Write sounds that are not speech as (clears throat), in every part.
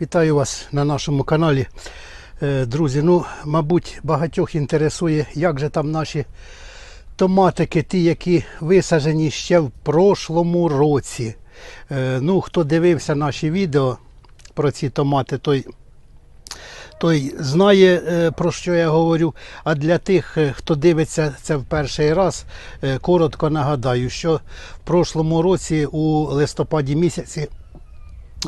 Вітаю вас на нашому каналі. Е, Друзі, ну, мабуть, багатьох інтересує, як же там наші томатики, ті, які висаджені ще в прошлому році. Е, Ну, хто дивився наші відео про ці томати, той той знає, е, про що я говорю. А для тих, хто дивиться це в перший раз, коротко нагадаю, що в прошлому році у листопаді місяці.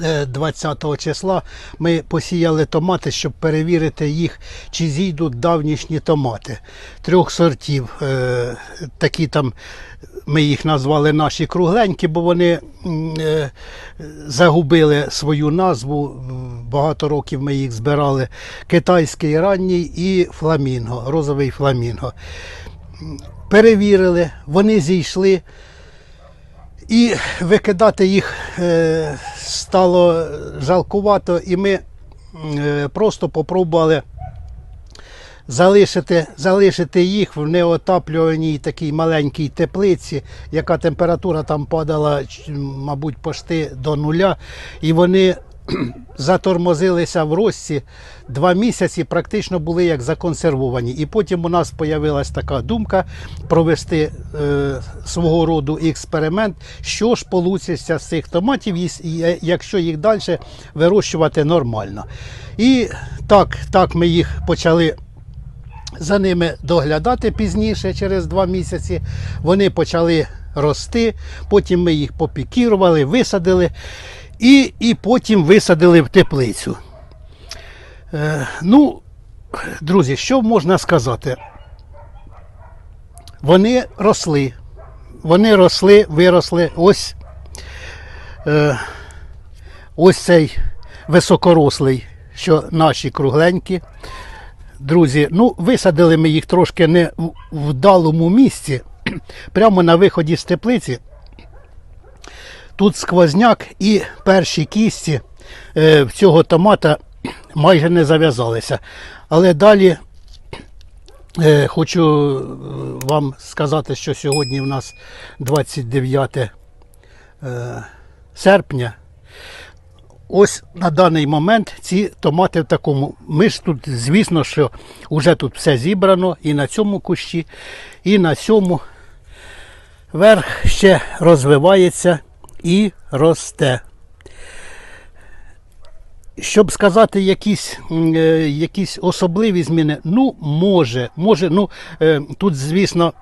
Е, 20 числа ми посіяли томати, щоб перевірити їх, чи зійдуть давнішні томати трьох сортів. Е, Такі там ми їх назвали наші кругленькі, бо вони е, загубили свою назву. Багато років ми їх збирали. Китайський ранній і фламінго, розовий фламінго. Перевірили, вони зійшли. І викидати їх е, стало жалкувато, і ми е, просто попробували залишити, залишити їх в неотаплюваній такій маленькій теплиці, яка температура там падала, мабуть, почти до нуля. І вони (clears throat) затормозилися в рості два місяці, практично були як законсервовані. І потім у нас з'явилася така думка провести е, свого роду експеримент, що ж получиться з цих томатів, якщо їх далі вирощувати нормально. І так, так ми їх почали за ними доглядати пізніше, через два місяці. Вони почали рости, потім ми їх попікірували, висадили і, і потім висадили в теплицю. Е, ну, друзі, що можна сказати? Вони росли. Вони росли, виросли. Ось, е, ось цей високорослий, що наші кругленькі. Друзі, ну висадили ми їх трошки не в вдалому місці, (clears throat) прямо на виході з теплиці. Тут сквозняк і перші кісті е, цього томата майже не зав'язалися. Але далі е, хочу е, вам сказати, що сьогодні в нас 29 е, серпня. Ось на даний момент ці томати в такому. Ми ж тут, звісно, що вже тут все зібрано і на цьому кущі, і на цьому верх ще розвивається і росте. Щоб сказати якісь, е, якісь особливі зміни, ну, може, може, ну, е, тут, звісно,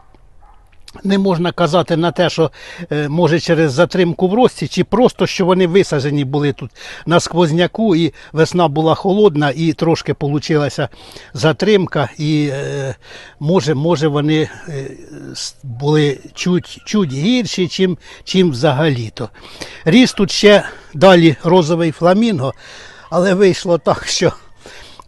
не можна казати на те, що е, може через затримку в рості, чи просто що вони висаджені були тут на сквозняку, і весна була холодна, і трошки получилася затримка, і е, може, може вони е, були чуть, чуть гірші, чим, чим взагалі-то. Ріс тут ще далі розовий фламінго, але вийшло так, що.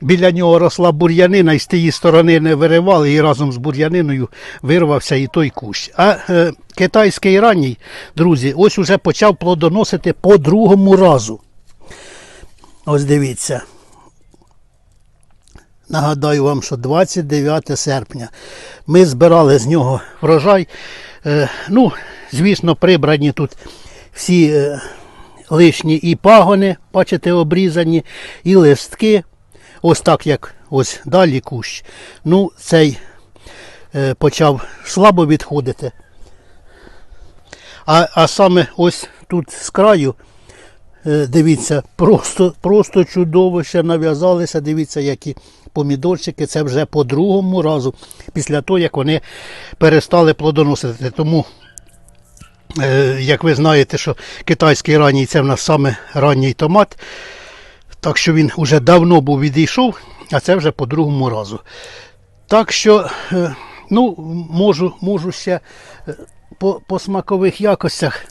Біля нього росла бур'янина, і з тієї сторони не виривали, і разом з бур'яниною вирвався і той кущ. А е, китайський ранній, друзі, ось уже почав плодоносити по другому разу. Ось дивіться. Нагадаю вам, що 29 серпня ми збирали з нього врожай. Е, ну, звісно, прибрані тут всі е, лишні і пагони, бачите, обрізані, і листки. Ось так, як ось далі кущ. Ну, цей е, почав слабо відходити. А, а саме ось тут з краю, е, дивіться, просто, просто чудово ще нав'язалися. Дивіться, які помідорчики. Це вже по другому разу, після того, як вони перестали плодоносити. Тому, е, як ви знаєте, що китайський ранній це в нас саме ранній томат. Так що він вже давно був відійшов, а це вже по другому разу. Так що, е, ну, можу, можу ще е, по, по смакових якостях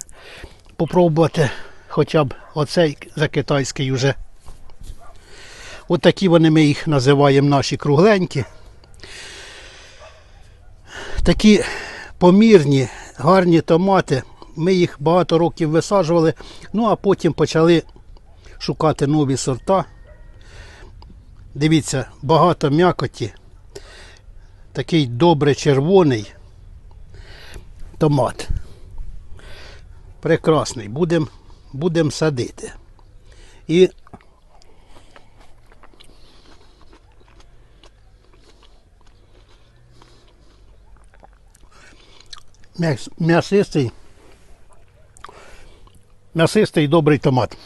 попробувати хоча б оцей за китайський вже. От такі вони ми їх називаємо наші кругленькі. Такі помірні, гарні томати. Ми їх багато років висаджували, ну а потім почали шукати нові сорта. Дивіться, багато м'якоті. Такий добре червоний томат. Прекрасний. Будемо будем садити. І м'ясистий, м'ясистий добрий томат.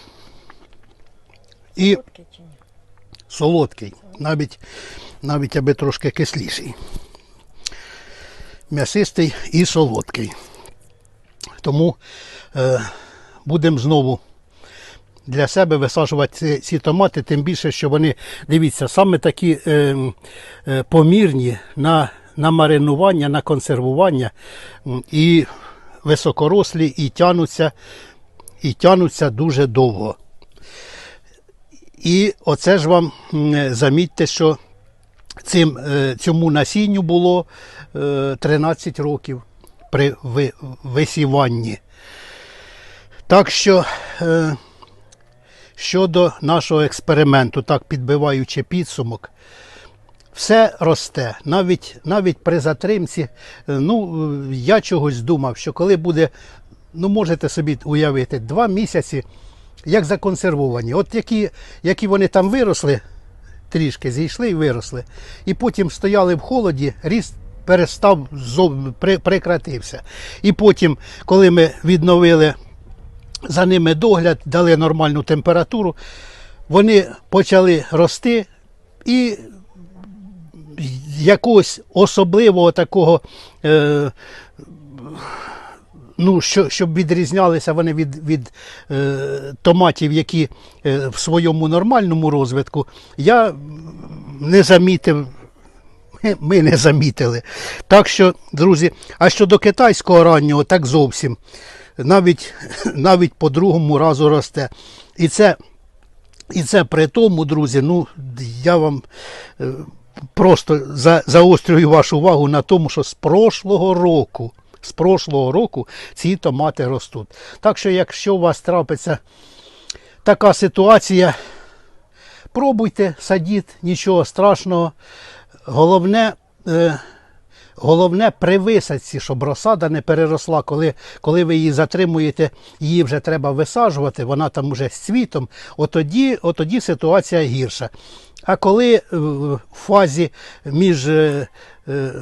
І Солодкий навіть, навіть аби трошки кисліший. М'ясистий і солодкий. Тому е, будемо знову для себе висаджувати ці, ці томати, тим більше, що вони, дивіться, саме такі е, е, помірні на, на маринування, на консервування і високорослі, і тянуться, і тянуться дуже довго. І оце ж вам замітьте, що цим, е, цьому насінню було е, 13 років при висіванні. Так що е, щодо нашого експерименту, так підбиваючи підсумок, все росте. Навіть, навіть при затримці, е, ну, е, я чогось думав, що коли буде, ну можете собі уявити, два місяці, як законсервовані. От які, які вони там виросли, трішки зійшли і виросли. І потім стояли в холоді, ріст перестав прекратився. І потім, коли ми відновили за ними догляд, дали нормальну температуру, вони почали рости і якогось особливого такого. Е, Ну, що, щоб відрізнялися вони від, від е, томатів, які е, в своєму нормальному розвитку, я не замітив, ми- не замітили. Так що, друзі, а щодо китайського раннього, так зовсім. Навіть, (laughs) навіть по другому разу росте. І це, і це при тому, друзі, ну, я вам е, просто за, заострюю вашу увагу на тому, що з прошлого року, з прошлого року ці томати ростуть. Так що, якщо у вас трапиться така ситуація, пробуйте, садіть, нічого страшного. Головне, е, головне при висадці, щоб розсада не переросла. Коли, коли ви її затримуєте, її вже треба висаджувати, вона там уже з цвітом, отоді, отоді ситуація гірша. А коли е, в фазі між е, е,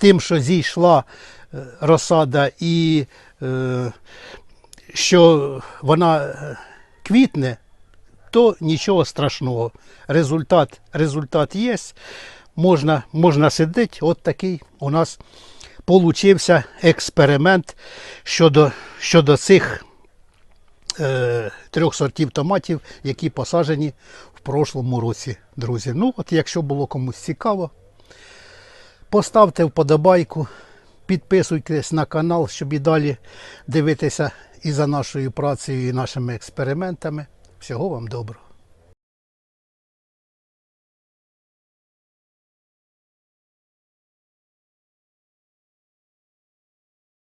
тим, що зійшла е, розсада, і е, що вона е, квітне, то нічого страшного. Результат, результат є. Можна, можна сидіти. От такий у нас получився експеримент щодо, щодо цих трьох сортів томатів, які посаджені в прошлому році, друзі. Ну, от якщо було комусь цікаво, поставте вподобайку, підписуйтесь на канал, щоб і далі дивитися і за нашою працею, і нашими експериментами. Всього вам доброго.